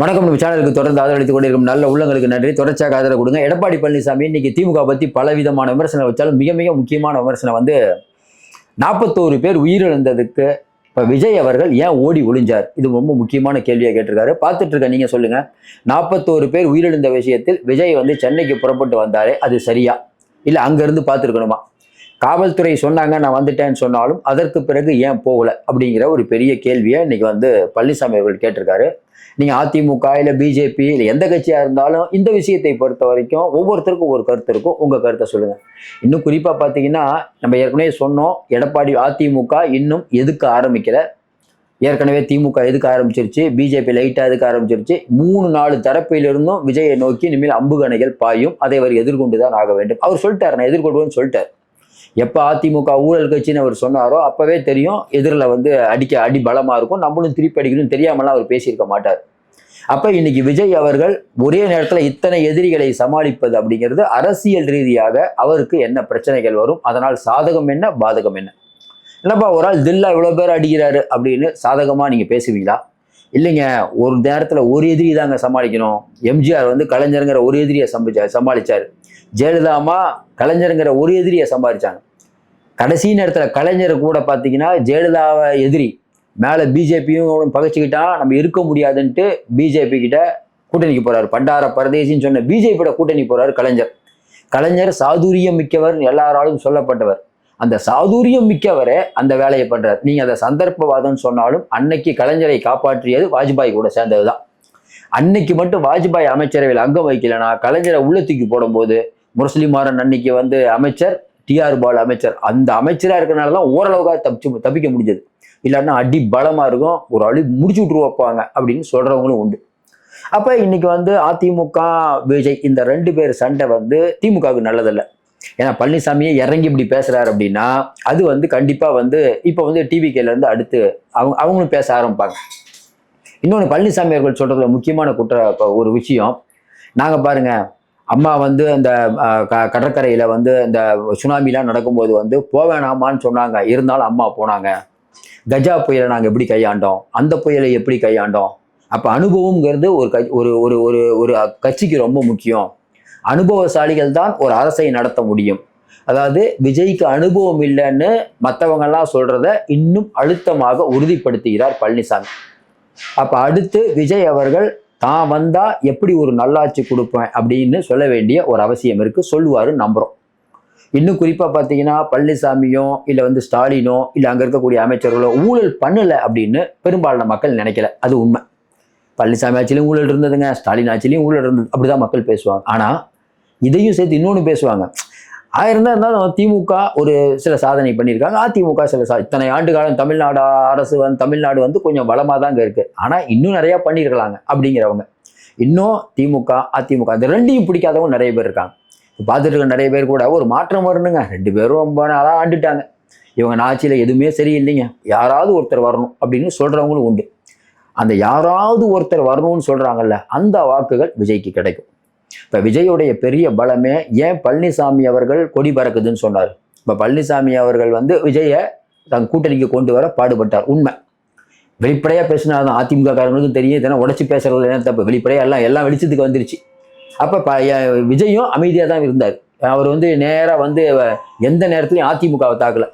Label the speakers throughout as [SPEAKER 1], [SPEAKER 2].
[SPEAKER 1] வணக்கம். நம்ம சேனலுக்கு தொடர்ந்து ஆதரவளித்துக் கொண்டிருக்கும் நல்ல உள்ளங்களுக்கு நன்றி. தொடர்ச்சியாக ஆதரவு கொடுங்க. எடப்பாடி பழனிசாமி இன்னைக்கு திமுக பற்றி பல விதமான விமர்சனம் வச்சாலும் மிக மிக முக்கியமான விமர்சனம் வந்து நாற்பத்தோரு பேர் உயிரிழந்ததுக்கு இப்போ விஜய் அவர்கள் ஏன் ஓடி ஒளிஞ்சார்? இது ரொம்ப முக்கியமான கேள்வியாக கேட்டிருக்காரு. பார்த்துட்டு இருக்க நீங்கள் சொல்லுங்கள் நாற்பத்தோரு பேர் உயிரிழந்த விஷயத்தில் விஜய் வந்து சென்னைக்கு புறப்பட்டு வந்தாரே அது சரியா? இல்லை அங்கேருந்து பார்த்துருக்கணுமா? காவல்துறை சொன்னாங்க நான் வந்துட்டேன்னு சொன்னாலும் அதற்கு பிறகு ஏன் போகலை? அப்படிங்கிற ஒரு பெரிய கேள்வியை இன்னைக்கு வந்து பழனிசாமி அவர்கள் கேட்டிருக்காரு. நீங்கள் அதிமுக இல்லை பிஜேபி இல்லை எந்த கட்சியாக இருந்தாலும் இந்த விஷயத்தை பொறுத்த வரைக்கும் ஒவ்வொருத்தருக்கும் ஒரு கருத்து இருக்கும். உங்கள் கருத்தை சொல்லுங்கள் இன்னும் குறிப்பாக பார்த்தீங்கன்னா நம்ம ஏற்கனவே சொன்னோம் எடப்பாடி அதிமுக இன்னும் எதுக்க ஆரம்பிக்கல? ஏற்கனவே திமுக எதுக்க ஆரம்பிச்சிருச்சு? பிஜேபி லைட்டாக எதுக்க ஆரம்பிச்சிருச்சு? மூணு நாலு தரப்பிலிருந்தும் விஜயை நோக்கி இனிமேல் அம்புகணைகள் பாயும். அதை அவர் எதிர்கொண்டு தான் ஆக வேண்டும். அவர் சொல்லிட்டார் நான் எதிர்கொள்வேன்னு சொல்லிட்டார். எப்போ அதிமுக ஊழல் கட்சின்னு அவர் சொன்னாரோ அப்பவே தெரியும் எதிரில் வந்து அடிக்க அடி பலமாக இருக்கும். நம்மளும் திருப்பி அடிக்கணும் தெரியாமலாம் அவர் பேசியிருக்க மாட்டார். அப்போ இன்னைக்கு விஜய் அவர்கள் ஒரே நேரத்தில் இத்தனை எதிரிகளை சமாளிப்பது அப்படிங்கிறது அரசியல் ரீதியாக அவருக்கு என்ன பிரச்சனைகள் வரும்? அதனால் சாதகம் என்ன? பாதகம் என்ன? என்னப்பா ஒரு ஆள் தில்லா இவ்வளோ பேர் அடிக்கிறாரு அப்படின்னு சாதகமாக நீங்கள் பேசுவீங்களா? இல்லைங்க ஒரு நேரத்தில் ஒரு எதிரி தாங்க சமாளிக்கணும். எம்ஜிஆர் வந்து கலைஞருங்கிற ஒரு எதிரியை சம்பிச்சார் சமாளிச்சார். ஜெயலலிதாமா கலைஞருங்கிற ஒரு எதிரியை சம்பாதிச்சாங்க. கடைசி நேரத்தில் கலைஞர் கூட பார்த்தீங்கன்னா ஜெயலலிதாவை எதிரி. மேலே பிஜேபியும் பகைச்சிக்கிட்டா நம்ம இருக்க முடியாதுன்ட்டு பிஜேபி கிட்ட கூட்டணிக்கு போகிறார் பண்டார பரதேசின்னு சொன்ன பிஜேபியோட கூட்டணி போகிறார் கலைஞர். கலைஞர் சாதுரியம் மிக்கவர் எல்லாராலும் சொல்லப்பட்டவர். அந்த சாதுரியம் மிக்கவரே அந்த வேலையை பண்றார். நீங்க அதை சந்தர்ப்பவாதம் சொன்னாலும் அன்னைக்கு கலைஞரை காப்பாற்றியது வாஜ்பாய் கூட சேர்ந்தது தான் அன்னைக்கு மட்டும் வாஜ்பாய் அமைச்சரவையில் அங்கம் வைக்கலனா கலைஞரை உள்ளத்துக்கு போடும்போது முரசலிமாறன் அன்னைக்கு வந்து அமைச்சர் டிஆர் பால் அமைச்சர் அந்த அமைச்சராக இருக்கிறனால தான் ஓரளவுக்காக தப்பிச்சு தப்பிக்க முடிஞ்சது. இல்லைன்னா அடி பலமா இருக்கும் ஒரு அடி முடிச்சு விட்டு வைப்பாங்க அப்படின்னு சொல்றவங்களும் உண்டு. அப்ப இன்னைக்கு வந்து அதிமுக விஜய் இந்த ரெண்டு பேர் சண்டை வந்து திமுகவுக்கு நல்லதில்லை. ஏன்னா பழனிசாமியே இறங்கி இப்படி பேசுறாரு அப்படின்னா அது வந்து கண்டிப்பா வந்து இப்போ வந்து டிவிகேல இருந்து அடுத்து அவங்க அவங்களும் பேச ஆரம்பிப்பாங்க. இன்னொன்று பழனிசாமி அவர்கள் சொல்றதுல முக்கியமான குற்ற ஒரு விஷயம். நாங்க பாருங்க அம்மா வந்து அந்த க- கடற்கரையில் வந்து இந்த சுனாமிலாம் நடக்கும்போது வந்து போவேணாமான்னு சொன்னாங்க. இருந்தாலும் அம்மா போனாங்க. கஜா புயலை நாங்கள் எப்படி கையாண்டோம்? அந்த புயலை எப்படி கையாண்டோம்? அப்போ அனுபவம்ங்கிறது ஒரு க ஒரு ஒரு ஒரு ஒரு கட்சிக்கு ரொம்ப முக்கியம். அனுபவசாலிகள் தான் ஒரு அரசை நடத்த முடியும். அதாவது விஜய்க்கு அனுபவம் இல்லைன்னு மற்றவங்கெல்லாம் சொல்கிறத இன்னும் அழுத்தமாக உறுதிப்படுத்துகிறார் பழனிசாமி. அப்போ அடுத்து விஜய் அவர்கள் தான் வந்தால் எப்படி ஒரு நல்லாட்சி கொடுப்பேன்? அப்படின்னு சொல்ல வேண்டிய ஒரு அவசியம் இருக்குது சொல்லுவார் நம்புகிறோம் இன்னும் குறிப்பாக பார்த்தீங்கன்னா பழனிசாமியோ இல்லை வந்து ஸ்டாலினோ இல்லை அங்கே இருக்கக்கூடிய அமைச்சர்களோ ஊழல் பண்ணலை அப்படின்னு பெரும்பாலான மக்கள் நினைக்கல. அது உண்மை. பழனிசாமி ஆட்சியிலையும் ஊழல் இருந்ததுங்க ஸ்டாலின் ஆட்சியிலையும் ஊழல் இருந்தது. அப்படி தான் மக்கள் பேசுவாங்க. ஆனால் இதையும் சேர்த்து இன்னொன்று பேசுவாங்க. ஆயிரம் இருந்தாலும் திமுக ஒரு சில சாதனை பண்ணியிருக்காங்க. அதிமுக சில சா இத்தனை ஆண்டு காலம் தமிழ்நாடு அரசு வந்து தமிழ்நாடு வந்து கொஞ்சம் வளமாக தாங்க இருக்குது ஆனால் இன்னும் நிறையா பண்ணியிருக்கலாங்க அப்படிங்கிறவங்க. இன்னும் திமுக அதிமுக இந்த ரெண்டையும் பிடிக்காதவங்க நிறைய பேர் இருக்காங்க. பார்த்துட்டு இருக்க நிறைய பேர் கூட ஒரு மாற்றம் வரணுங்க. ரெண்டு பேரும் ரொம்ப நாளாக ஆண்டுட்டாங்க. இவங்க ஆட்சியில் எதுவுமே சரியில்லைங்க. யாராவது ஒருத்தர் வரணும் அப்படின்னு சொல்கிறவங்களும் உண்டு. அந்த யாராவது ஒருத்தர் வரணும்னு சொல்கிறாங்கல்ல அந்த வாக்குகள் விஜய்க்கு கிடைக்கும். இப்போ விஜயோடைய பெரிய பலமே ஏன் பழனிசாமி அவர்கள் கொடி பறக்குதுன்னு சொன்னார்? இப்போ பழனிசாமி அவர்கள் வந்து விஜயை தன் கூட்டணிக்கு கொண்டு வர பாடுபட்டார் உண்மை. வெளிப்படையாக பேசினாதான் அதிமுக காரங்களுக்கும் தெரியும் இதெல்லாம் உடச்சி பேசுறது என்ன தப்பு? வெளிப்படையாக எல்லாம் எல்லாம் வெளிச்சத்துக்கு வந்துருச்சு. அப்போ ப விஜயும் அமைதியாக தான் இருந்தார். அவர் வந்து நேராக வந்து எந்த நேரத்துலையும் அதிமுகவை தாக்கல.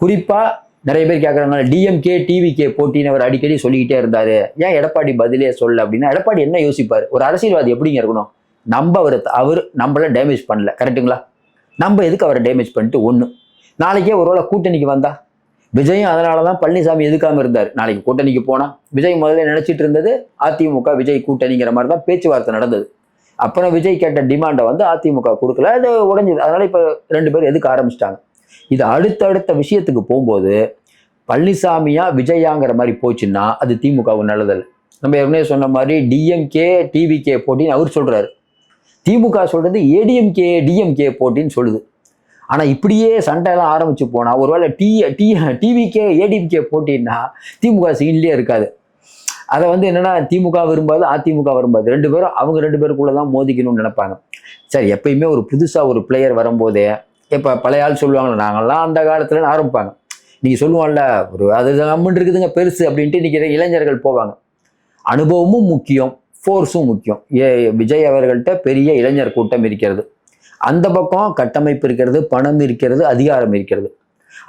[SPEAKER 1] குறிப்பாக நிறைய பேர் கேட்குறாங்க டிஎம்கே டிவிகே போட்டின்னு அவர் அடிக்கடி சொல்லிக்கிட்டே இருந்தார். ஏன் எடப்பாடி பதிலே சொல்ல அப்படின்னா எடப்பாடி என்ன யோசிப்பார்? ஒரு அரசியல்வாதி எப்படிங்க இருக்கணும்? நம்ம அவர் அவர் நம்மள டேமேஜ் பண்ணல. கரெக்ட்டுங்களா நம்ம எதுக்கு அவரை டேமேஜ் பண்ணிட்டு ஒன்று நாளைக்கே ஒருவேளை கூட்டணிக்கு வந்தா விஜயும் அதனால தான் பழனிசாமி எதுக்காமல் இருந்தார்? நாளைக்கு கூட்டணிக்கு போனால் விஜய் முதல்ல நினச்சிட்டு இருந்தது அதிமுக விஜய் கூட்டணிங்கிற மாதிரி தான் பேச்சுவார்த்தை நடந்தது. அப்புறம் விஜய் கேட்ட டிமாண்டை வந்து அதிமுக கொடுக்கல. அது உடஞ்சிது. அதனால் இப்போ ரெண்டு பேரும் எதுக்கு ஆரம்பிச்சிட்டாங்க? இது அடுத்தடுத்த விஷயத்துக்கு போகும்போது பழனிசாமியா விஜயாங்கிற மாதிரி போச்சுன்னா அது திமுகவுக்கு நல்லதல்ல. நம்ம ஏற்கனவே சொன்ன மாதிரி டிஎம்கே டிவிகே போட்டின்னு அவர் சொல்கிறாரு திமுக சொல்றது ஏடிஎம்கே டிஎம்கே போட்டின்னு சொல்லுது. ஆனா இப்படியே சண்டையெல்லாம் ஆரம்பிச்சு போனா ஒருவேளை டி டி டிவிகே ஏடிஎம்கே போட்டின்னா திமுக சீன்லயே இருக்காது. அதை வந்து என்னன்னா திமுக விரும்பாது அதிமுக விரும்பாது. ரெண்டு பேரும் அவங்க ரெண்டு பேருக்குள்ள தான் மோதிக்கணும்னு நினைப்பாங்க. சரி எப்பயுமே ஒரு புதுசா ஒரு பிளேயர் வரும்போதே இப்ப பழைய ஆள் சொல்லுவாங்களே நாங்கள்லாம் அந்த காலத்துல ஆரம்பிப்பாங்க. நீங்க சொல்லுவான்ல ஒரு அது கம்முன்னு இருக்குதுங்க பெருசு அப்படின்ட்டு இன்னைக்கு இளைஞர்கள் போவாங்க. அனுபவமும் முக்கியம். ஃபோர்ஸும் முக்கியம். ஏ விஜய் அவர்கள்ட்ட பெரிய இளைஞர் கூட்டம் இருக்கிறது. அந்த பக்கம் கட்டமைப்பு இருக்கிறது பணம் இருக்கிறது அதிகாரம் இருக்கிறது.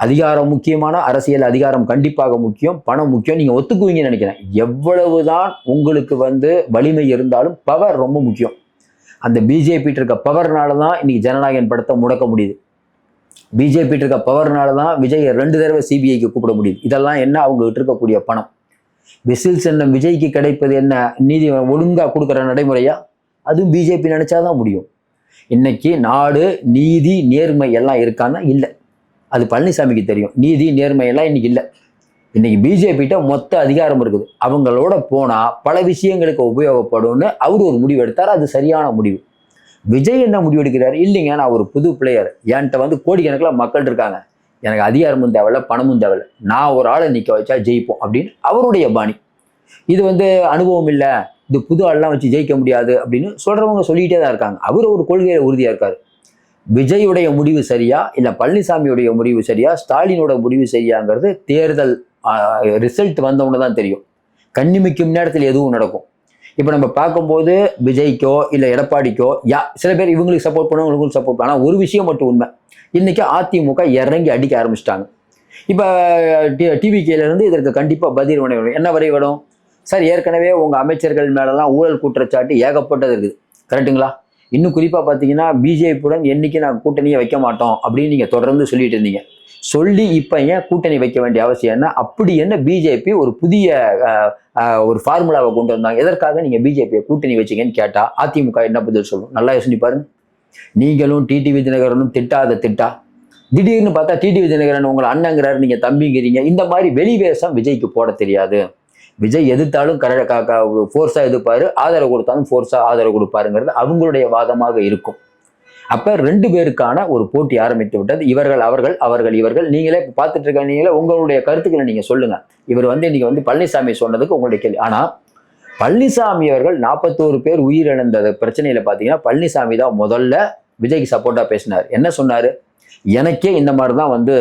[SPEAKER 1] அதிகாரம் முக்கியமான அரசியல் அதிகாரம் கண்டிப்பாக முக்கியம் பணம் முக்கியம் நீங்கள் ஒத்துக்குவீங்கன்னு நினைக்கிறேன். எவ்வளவு தான் உங்களுக்கு வந்து வலிமை இருந்தாலும் பவர் ரொம்ப முக்கியம். அந்த பிஜேபிட்டு இருக்க பவர்னால தான் இன்னைக்கு ஜனநாயகன் படத்தை முடக்க முடியுது. பிஜேபிட்டு இருக்க பவர்னால தான் விஜய் ரெண்டு தடவை சிபிஐக்கு கூப்பிட முடியுது. இதெல்லாம் என்ன? அவங்ககிட்ட இருக்கக்கூடிய பணம். விசில் என்ன விஜய்க்கு கிடைப்பது என்ன? நீதி ஒழுங்காக கொடுக்குற நடைமுறையா? அதுவும் பிஜேபி நினைச்சாதான் முடியும். இன்னைக்கு நாடு நீதி நேர்மை எல்லாம் இருக்கான்னா இல்லை. அது பழனிசாமிக்கு தெரியும். நீதி நேர்மை எல்லாம் இன்னைக்கு இல்லை. இன்னைக்கு பிஜேபிகிட்ட மொத்த அதிகாரம் இருக்குது. அவங்களோட போனால் பல விஷயங்களுக்கு உபயோகப்படும்னு அவர் ஒரு முடிவு எடுத்தார். அது சரியான முடிவு. விஜய் என்ன முடிவு எடுக்கிறார்? இல்லைங்க நான் ஒரு புது பிளேயர் என்கிட்ட வந்து கோடிக்கணக்கில் மக்கள் இருக்காங்க. எனக்கு அதிகாரமும் தேவையில்ல பணமும் தேவையில்ல. நான் ஒரு ஆளை நிற்க வச்சா ஜெயிப்போம் அப்படின்னு அவருடைய பாணி. இது வந்து அனுபவம் இல்லை. இது புது ஆள்லாம் வச்சு ஜெயிக்க முடியாது அப்படின்னு சொல்கிறவங்க சொல்லிக்கிட்டே தான் இருக்காங்க. அவர் ஒரு கொள்கையில் உறுதியாக இருக்கார். விஜயுடைய முடிவு சரியா? இல்லை பழனிசாமியுடைய முடிவு சரியா? ஸ்டாலினோட முடிவு சரியாங்கிறது தேர்தல் ரிசல்ட் வந்தவொன்னு தான் தெரியும். கண்ணிமிக்கும் நேரத்தில் எதுவும் நடக்கும். இப்போ நம்ம பார்க்கும்போது விஜய்க்கோ இல்லை எடப்பாடிக்கோ யா சில பேர் இவங்களுக்கு சப்போர்ட் பண்ணவங்களுக்கு சப்போர்ட் பண்ண ஆனால் ஒரு விஷயம் மட்டும் உண்மை. இன்னைக்கு அதிமுக இறங்கி அடிக்க ஆரம்பிச்சிட்டாங்க. இப்போ டி டிவிகேலேருந்து இதற்கு கண்டிப்பாக பதில் வினை வரும் என்ன வரை வரும்? சார் ஏற்கனவே உங்கள் அமைச்சர்கள் மேலெல்லாம் ஊழல் குற்றச்சாட்டு ஏகப்பட்டது இருக்குது. கரெக்ட்டுங்களா இன்னும் குறிப்பாக பார்த்தீங்கன்னா பிஜேபியுடன் என்னைக்கு நான் கூட்டணியை வைக்க மாட்டோம் அப்படின்னு நீங்கள் தொடர்ந்து சொல்லிட்டு இருந்தீங்க. சொல்லி இப்போ ஏன் கூட்டணி வைக்க வேண்டிய அவசியம் என்ன? அப்படி என்ன பிஜேபி ஒரு புதிய ஒரு ஃபார்முலாவை கொண்டு வந்தாங்க. எதற்காக நீங்கள் பிஜேபியை கூட்டணி வச்சீங்கன்னு கேட்டால் அதிமுக என்ன பதில் சொல்லும்? நல்லா யோசனை பாருங்க. நீங்களும் டிடி விஜயநகரனும் திட்டாத திட்டா. திடீர்னு பார்த்தா டிடி விஜயநகரன் உங்களை அண்ணங்கிறாரு நீங்கள் தம்பிங்கிறீங்க. இந்த மாதிரி வெளிவேசம் விஜய்க்கு போட தெரியாது. விஜய் எதிர்த்தாலும் கர ஃபோர்ஸாக எதிர்ப்பாரு. ஆதரவு கொடுத்தாலும் ஃபோர்ஸாக ஆதரவு கொடுப்பாருங்கிறது அவங்களுடைய வாதமாக இருக்கும். அப்போ ரெண்டு பேருக்கான ஒரு போட்டி ஆரம்பித்து விட்டது. இவர்கள் அவர்கள் அவர்கள் இவர்கள். நீங்களே இப்போ பார்த்துட்டு இருக்க நீங்களே உங்களுடைய கருத்துக்களை நீங்கள் சொல்லுங்கள் இவர் வந்து இன்னைக்கு வந்து பழனிசாமி சொன்னதுக்கு உங்களுடைய கேள்வி. ஆனால் பழனிசாமி அவர்கள் நாற்பத்தோரு பேர் உயிரிழந்த பிரச்சனையில் பார்த்தீங்கன்னா பழனிசாமி தான் முதல்ல விஜய்க்கு சப்போர்ட்டாக பேசினார். என்ன சொன்னார்? எனக்கே இந்த மாதிரி தான் வந்து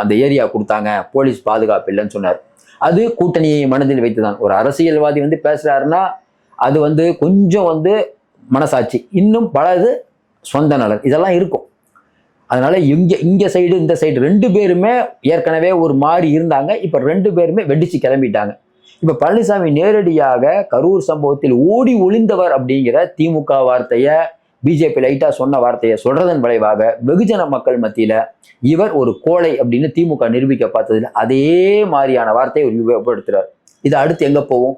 [SPEAKER 1] அந்த ஏரியா கொடுத்தாங்க. போலீஸ் பாதுகாப்பு இல்லைன்னு சொன்னார். அது கூட்டணியை மனதில் வைத்துதான். ஒரு அரசியல்வாதி வந்து பேசுறாருன்னா அது வந்து கொஞ்சம் வந்து மனசாட்சி. இன்னும் பலது சொந்த நலன். இதெல்லாம் இருக்கும். அதனால இங்க இங்க சைடு இந்த சைடு ரெண்டு பேருமே ஏற்கனவே ஒரு மாதிரி இருந்தாங்க. இப்ப ரெண்டு பேருமே வெடிச்சு கிளம்பிட்டாங்க. இப்ப பழனிசாமி நேரடியாக கரூர் சம்பவத்தில் ஓடி ஒளிந்தவர் அப்படிங்கிற திமுக வார்த்தையை பிஜேபி லைட்டாக சொன்ன வார்த்தையை சொல்றதன் விளைவாக வெகுஜன மக்கள் மத்தியில் இவர் ஒரு கோழை அப்படின்னு திமுக நிரூபிக்க பார்த்ததில் அதே மாதிரியான வார்த்தையை ஒரு உபயோகப்படுத்துறாரு. இது அடுத்து எங்கே போகும்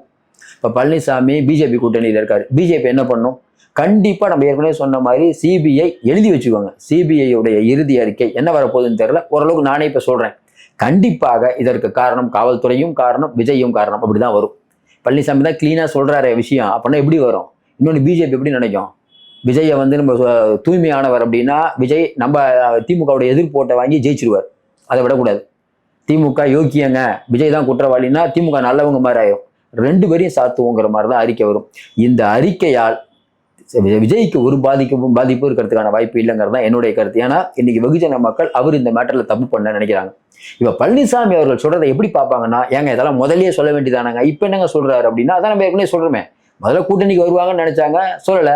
[SPEAKER 1] இப்போ பழனிசாமி பிஜேபி கூட்டணியில் இருக்காரு. பிஜேபி என்ன பண்ணும்? கண்டிப்பாக நம்ம ஏற்கனவே சொன்ன மாதிரி சிபிஐ எழுதி வச்சுக்கோங்க. சிபிஐயுடைய இறுதி அறிக்கை என்ன வரப்போகுதுன்னு தெரியல. ஓரளவுக்கு நானே இப்போ சொல்கிறேன் கண்டிப்பாக இதற்கு காரணம் காவல்துறையும் காரணம் விஜயும் காரணம் அப்படி தான் வரும். பழனிசாமி தான் க்ளீனாக சொல்றாரு விஷயம். அப்படின்னா எப்படி வரும்? இன்னொன்று பிஜேபி எப்படி நினைக்கும்? விஜயை வந்து நம்ம தூய்மையானவர் அப்படின்னா விஜய் நம்ம திமுகவுடைய எதிர்ப்போட்டை வாங்கி ஜெயிச்சிருவார். அதை விடக்கூடாது. திமுக யோக்கியங்க. விஜய் தான் குற்றவாளின்னா திமுக நல்லவங்க மாதிரி ஆயிரும். ரெண்டு பேரையும் சாத்துவோங்கிற மாதிரி தான் அறிக்கை வரும். இந்த அறிக்கையால் விஜய்க்கு ஒரு பாதிக்கும் பாதிப்பு இருக்கிறதுக்கான வாய்ப்பு இல்லைங்கிறது தான் என்னுடைய கருத்து. ஏன்னா இன்னைக்கு வெகுஜன மக்கள் அவர் இந்த மேட்டரில் தப்பு பண்ண நினைக்கிறாங்க. இப்ப பழனிசாமி அவர்கள் சொல்றதை எப்படி பார்ப்பாங்கன்னா ஏங்க இதெல்லாம் முதலே சொல்ல வேண்டியதானாங்க. இப்போ என்னங்க சொல்றாரு அப்படின்னா அதான் நம்ம ஏற்கனவே சொல்றோமே. முதல்ல கூட்டணிக்கு வருவாங்கன்னு நினைச்சாங்க சொல்லலை.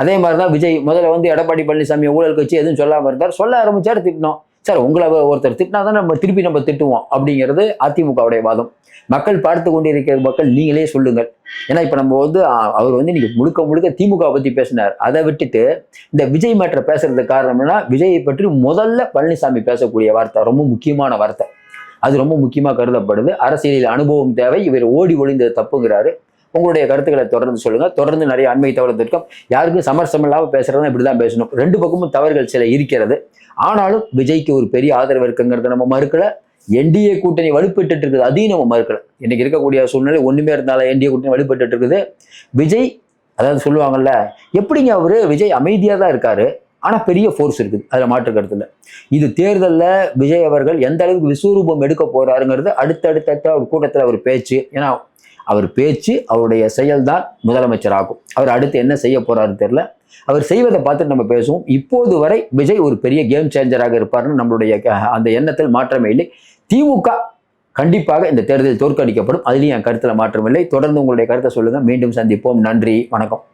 [SPEAKER 1] அதே மாதிரி தான் விஜய் முதல்ல வந்து எடப்பாடி பழனிசாமி ஊழல் கட்சி எதுவும் சொல்லாமல் இருந்தார். சொல்ல ஆரம்பிச்சார் திட்டினோம். சார் உங்களை ஒருத்தர் திட்டினா தான் நம்ம திருப்பி நம்ம திட்டுவோம் அப்படிங்கிறது அதிமுகவுடைய வாதம். மக்கள் பார்த்து கொண்டிருக்கிற மக்கள் நீங்களே சொல்லுங்கள். ஏன்னா இப்போ நம்ம வந்து அவர் வந்து இன்னைக்கு முழுக்க முழுக்க திமுக பற்றி பேசினார். அதை விட்டுட்டு இந்த விஜய் மேட்டரை பேசுறதுக்கு காரணம்னா விஜயை பற்றி முதல்ல பழனிசாமி பேசக்கூடிய வார்த்தை ரொம்ப முக்கியமான வார்த்தை. அது ரொம்ப முக்கியமாக கருதப்படுது. அரசியலில் அனுபவம் தேவை. இவர் ஓடி ஒளிந்தது தப்புங்கிறாரு. உங்களுடைய கருத்துக்களை தொடர்ந்து சொல்லுங்கள் தொடர்ந்து நிறைய அண்மை தவறு இருக்கும் யாருக்கும் சமரசம் இல்லாமல் இல்லாம இப்படி தான் பேசணும். ரெண்டு பக்கமும் தவறுகள் சில இருக்கிறது. ஆனாலும் விஜய்க்கு ஒரு பெரிய ஆதரவு இருக்குங்கிறத நம்ம மறுக்கலை. என்டிஏ கூட்டணி வலுப்பட்டு இருக்குது அதையும் நம்ம மறுக்கலை. இன்னைக்கு இருக்கக்கூடிய சூழ்நிலை ஒன்றுமே இருந்தாலும் என்டிஏ கூட்டணி வலுப்பட்டு இருக்குது. விஜய் அதாவது சொல்லுவாங்கல்ல எப்படிங்க அவர்? விஜய் அமைதியாக தான் இருக்காரு. ஆனால் பெரிய ஃபோர்ஸ் இருக்குது. அதில் மாற்று கருத்தில் இது தேர்தலில் விஜய் அவர்கள் எந்த அளவுக்கு விஸ்வரூபம் எடுக்க போகிறாருங்கிறது அடுத்தடுத்த ஒரு கூட்டத்தில் அவர் பேச்சு. ஏன்னா அவர் பேச்சு அவருடைய செயல்தான் முதலமைச்சர் ஆகும் அவர் அடுத்து என்ன செய்ய போறாரு தெரியல. அவர் செய்வதை பார்த்துட்டு நம்ம பேசுவோம். இப்போது வரை விஜய் ஒரு பெரிய கேம் சேஞ்சராக இருப்பார்னு நம்மளுடைய க- அந்த எண்ணத்தில் மாற்றமே இல்லை. திமுக கண்டிப்பாக இந்த தேர்தல் தோற்கடிக்கப்படும். அதுலேயும் என் கருத்தில் மாற்றமில்லை தொடர்ந்து உங்களுடைய கருத்தை சொல்லுங்கள் மீண்டும் சந்திப்போம். நன்றி. வணக்கம்.